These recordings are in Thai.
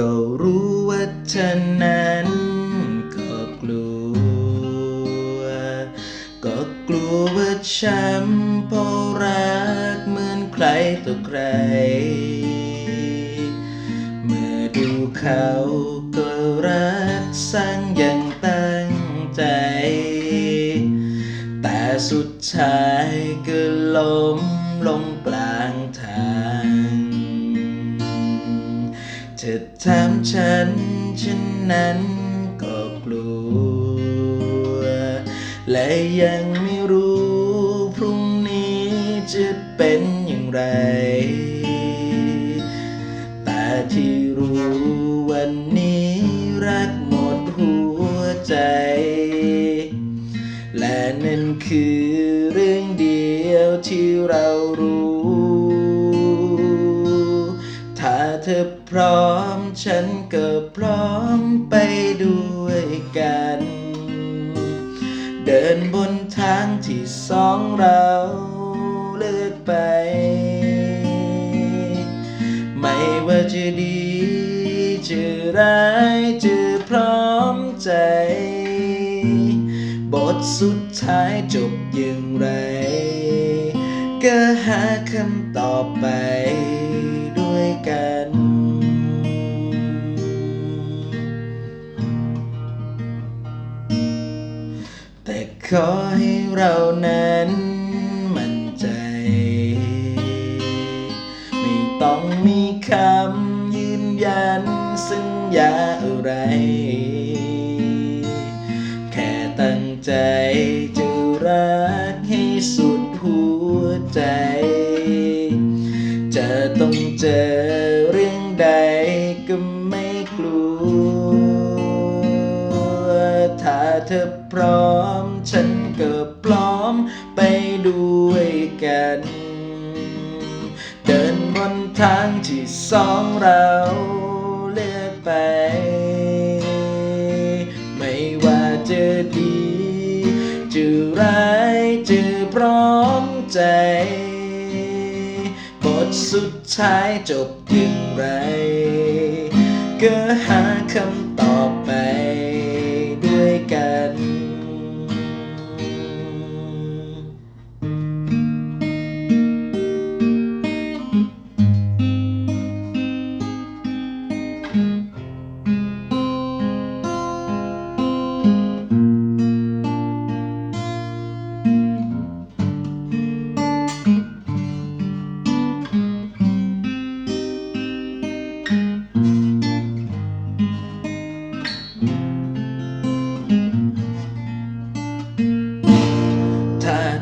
ก็รู้ว่าเธอนั้นก็กลัว ก็กลัวว่าฉันเพราะรักเหมือนใครต่อใคร เมื่อดูเขาก็รักสั่งอยังตั้งใจ แต่สุดท้ายก็ล้มลงกลาง เธอถามฉัน ฉันนั้นก็กลัว และยังไม่รู้พรุ่งนี้จะเป็นอย่างไร แต่ที่รู้วันนี้รักหมดหัวใจ และนั่นคือเรื่องเดียวที่เรา เธอพร้อม ฉันก็พร้อมไปด้วยกัน เดินบนทางที่สองเราเลือกไป ไม่ว่าจะดีจะร้ายจะพร้อมใจ บทสุดท้ายจบอย่างไร ก็หาคำตอบไปด้วยกัน ขอให้เรานั้นมั่นใจ ไม่ต้องมีคำยืนยันสัญญาอะไร แค่ตั้งใจจะรักให้สุดหัวใจ จะต้องเจอเรื่องใดก็ไม่กลัว ถ้าเธอพร้อม อมไปด้วยกัน เดินบนทางที่สองเราเลือกไป ไม่ว่าจะดีจะร้ายจะพร้อมใจบทสุดท้ายจบอย่างไร ก็หาคำตอบไป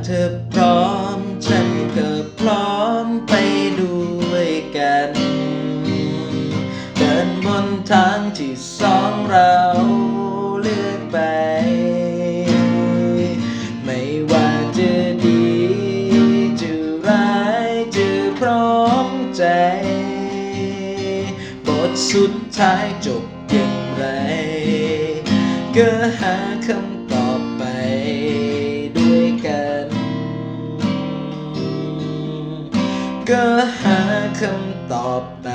เธอพร้อม ฉันก็พร้อมไปด้วยกัน เดินบนทางที่สองเราเลือกไป ไม่ว่าจะดีจะร้ายจะพร้อมใจ บทสุดท้ายจบอย่างไร ก็หาคำ ก็หาคำตอบไป